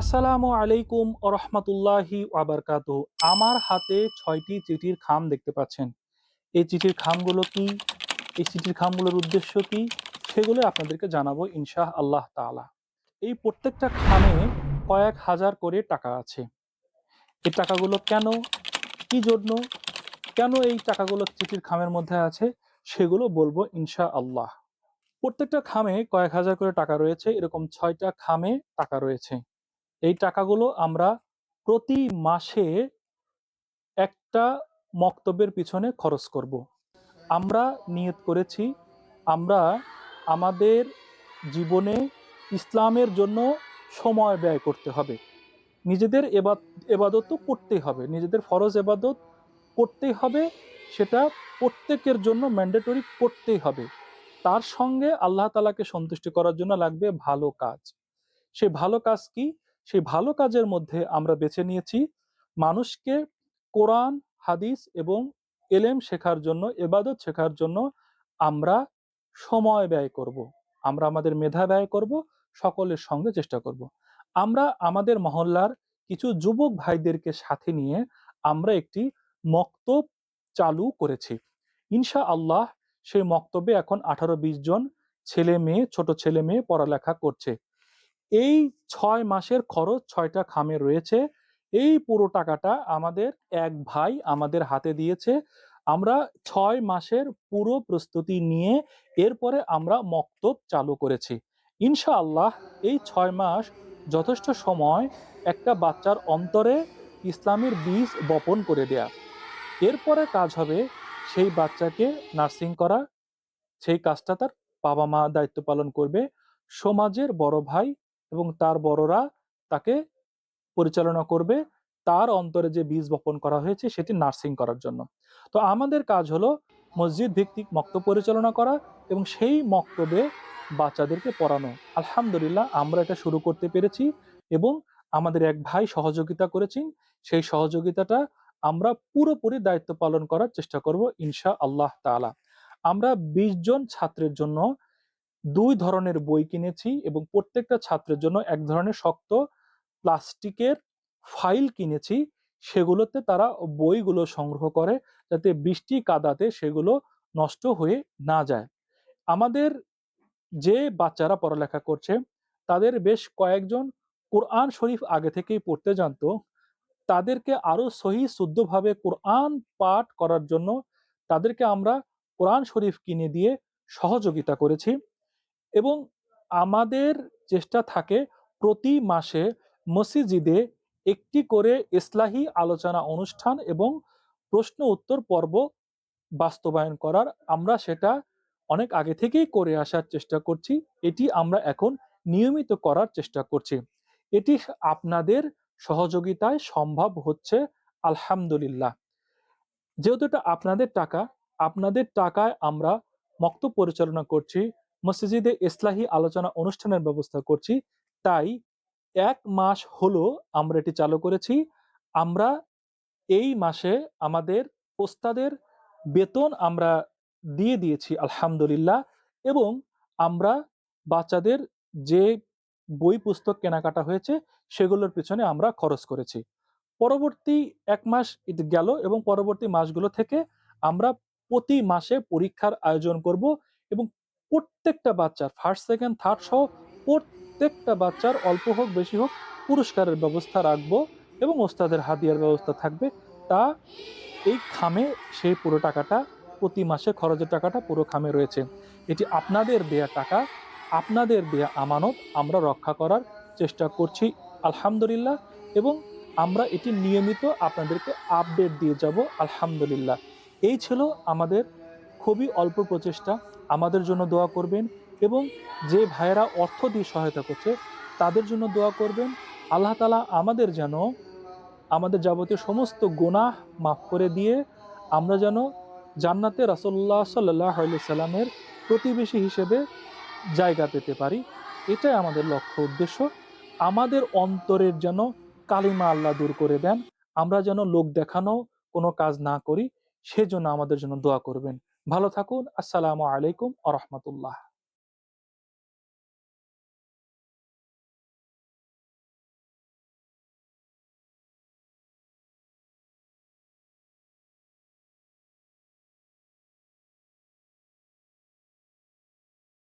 আসসালামু আলাইকুম রহমতুল্লাহি আবরকাত আমার হাতে ছয়টি চিঠির খাম দেখতে পাচ্ছেন। এই চিঠির খামগুলো কি? এই চিঠির খামগুলোর উদ্দেশ্য কি? সেগুলো আপনাদেরকে জানাব ইনশাহ আল্লাহ তাআলা। এই প্রত্যেকটা খামে কয়েক হাজার করে টাকা আছে। এই টাকাগুলো কেন? কি জন্য? কেন এই টাকাগুলো চিঠির খামের মধ্যে আছে? সেগুলো বলব ইনশা আল্লাহ। প্রত্যেকটা খামে কয়েক হাজার করে টাকা রয়েছে। এরকম ছয়টা খামে টাকা রয়েছে। এই টাকাগুলো আমরা প্রতি মাসে একটা মক্তব্যের পিছনে খরচ করব। আমরা নিয়ত করেছি, আমরা আমাদের জীবনে ইসলামের জন্য সময় ব্যয় করতে হবে। নিজেদের এবাদ, এবাদত তো করতেই হবে। নিজেদের ফরজ এবাদত করতেই হবে, সেটা প্রত্যেকের জন্য ম্যান্ডেটরি করতেই হবে। তার সঙ্গে আল্লাহ তালাকে সন্তুষ্টি করার জন্য লাগবে ভালো কাজ। সে ভালো কাজ কি? সেই ভালো কাজের মধ্যে আমরা বেছে নিয়েছি মানুষকে কোরআন, হাদিস এবং এলেম শেখার জন্য, এবাদত শেখার জন্য আমরা সময় ব্যয় করব। আমরা আমাদের মেধা ব্যয় করব, সকলের সঙ্গে চেষ্টা করব। আমরা আমাদের মহল্লার কিছু যুবক ভাইদেরকে সাথে নিয়ে আমরা একটি মক্তব চালু করেছি ইনশা আল্লাহ সেই মক্তবে এখন আঠারো বিশ জন ছেলে মেয়ে, ছোট ছেলে মেয়ে পড়ালেখা করছে এই ছয় মাসের খরচ, ছয়টা খামে রয়েছে। এই পুরো টাকাটা আমাদের এক ভাই আমাদের হাতে দিয়েছে। আমরা ছয় মাসের পুরো প্রস্তুতি নিয়ে এরপরে আমরা মক্তব চালু করেছি। ইনশাআল্লাহ এই ছয় মাস যথেষ্ট সময় একটা বাচ্চার অন্তরে ইসলামের বীজ বপন করে দেয়া। এরপরে কাজ হবে সেই বাচ্চাকে নার্সিং করা। সেই কাজটা তার বাবা মা দায়িত্ব পালন করবে। সমাজের বড় ভাই এবং তার বড়রা তাকে পরিচালনা করবে। তার অন্তরে যে বীজ বপন করা হয়েছে, সেটি নার্সিং করার জন্য। তো আমাদের কাজ হলো মসজিদ ভিত্তিক মক্ত পরিচালনা করা এবং সেই মক্তবে বাচ্চাদেরকে পড়ানো। আলহামদুলিল্লাহ, আমরা এটা শুরু করতে পেরেছি এবং আমাদের এক ভাই সহযোগিতা করেছেন। সেই সহযোগিতাটা আমরা পুরোপুরি দায়িত্ব পালন করার চেষ্টা করব ইনশা আল্লাহ তালা আমরা বিশ জন ছাত্রের জন্য দুই ধরনের বই কিনেছি এবং প্রত্যেকটা ছাত্রের জন্য এক ধরনের শক্ত প্লাস্টিকের ফাইল কিনেছি। সেগুলোতে তারা বইগুলো সংগ্রহ করে যাতে বৃষ্টি কাদাতে সেগুলো নষ্ট হয়ে না যায়। আমাদের যে বাচ্চারা পড়ালেখা করছে, তাদের বেশ কয়েকজন কোরআন শরীফ আগে থেকেই পড়তে জানতো। তাদেরকে আরও সহি শুদ্ধভাবে কোরআন পাঠ করার জন্য তাদেরকে আমরা কোরআন শরীফ কিনে দিয়ে সহযোগিতা করেছি। এবং আমাদের চেষ্টা থাকে প্রতি মাসে মসজিদে একটি করে ইসলাহি আলোচনা অনুষ্ঠান এবং প্রশ্ন উত্তর পর্ব বাস্তবায়ন করার। আমরা সেটা অনেক আগে থেকেই করে আসার চেষ্টা করছি। এটি আমরা এখন নিয়মিত করার চেষ্টা করছি। এটি আপনাদের সহযোগিতায় সম্ভব হচ্ছে, আলহামদুলিল্লাহ। যেহেতু এটা আপনাদের টাকা, আপনাদের টাকায় আমরা মক্ত পরিচালনা করছি। মসজিদে ইসলাহি আলোচনা অনুষ্ঠানের ব্যবস্থা করছি। তাই এক মাস হলো আমরা এটি চালু করেছি। আমরা এই মাসে আমাদের ওস্তাদের বেতন আমরা দিয়ে দিয়েছি, আলহামদুলিল্লাহ। এবং আমরা বাচ্চাদের যে বই পুস্তক কেনাকাটা হয়েছে, সেগুলোর পিছনে আমরা খরচ করেছি। পরবর্তী এক মাস গেল এবং পরবর্তী মাসগুলো থেকে আমরা প্রতি মাসে পরীক্ষার আয়োজন করব এবং প্রত্যেকটা বাচ্চার ফার্স্ট সেকেন্ড থার্ড সহ প্রত্যেকটা বাচ্চার অল্প হোক, বেশি হোক পুরস্কারের ব্যবস্থা রাখব এবং ওস্তাদের হাতিয়ার ব্যবস্থা থাকবে। তা এই খামে সেই পুরো টাকাটা প্রতি মাসে খরচের টাকাটা পুরো খামে রয়েছে। এটি আপনাদের দেয়া টাকা, আপনাদের দেয়া আমানত আমরা রক্ষা করার চেষ্টা করছি, আলহামদুলিল্লাহ। এবং আমরা এটি নিয়মিত আপনাদেরকে আপডেট দিয়ে যাব, আলহামদুলিল্লাহ। এই ছিল আমাদের খুবই অল্প প্রচেষ্টা। আমাদের জন্য দোয়া করবেন এবং যে ভাইয়েরা অর্থ দিয়ে সহায়তা করছে, তাদের জন্য দোয়া করবেন। আল্লাহ তালা আমাদের যেন আমাদের যাবতীয় সমস্ত গোনাহ মাফ করে দিয়ে আমরা যেন জান্নাতে রাসল্লাহ সাল্লাহ সাল্লামের প্রতিবেশী হিসেবে জায়গা পেতে পারি। এটাই আমাদের লক্ষ্য উদ্দেশ্য। আমাদের অন্তরের যেন কালিমা আল্লাহ দূর করে দেন। আমরা যেন লোক দেখানো কোনো কাজ না করি, সেজন্য আমাদের জন্য দোয়া করবেন। ভালো থাকুন। আসসালামু আলাইকুম আ রহমতুল্লাহ।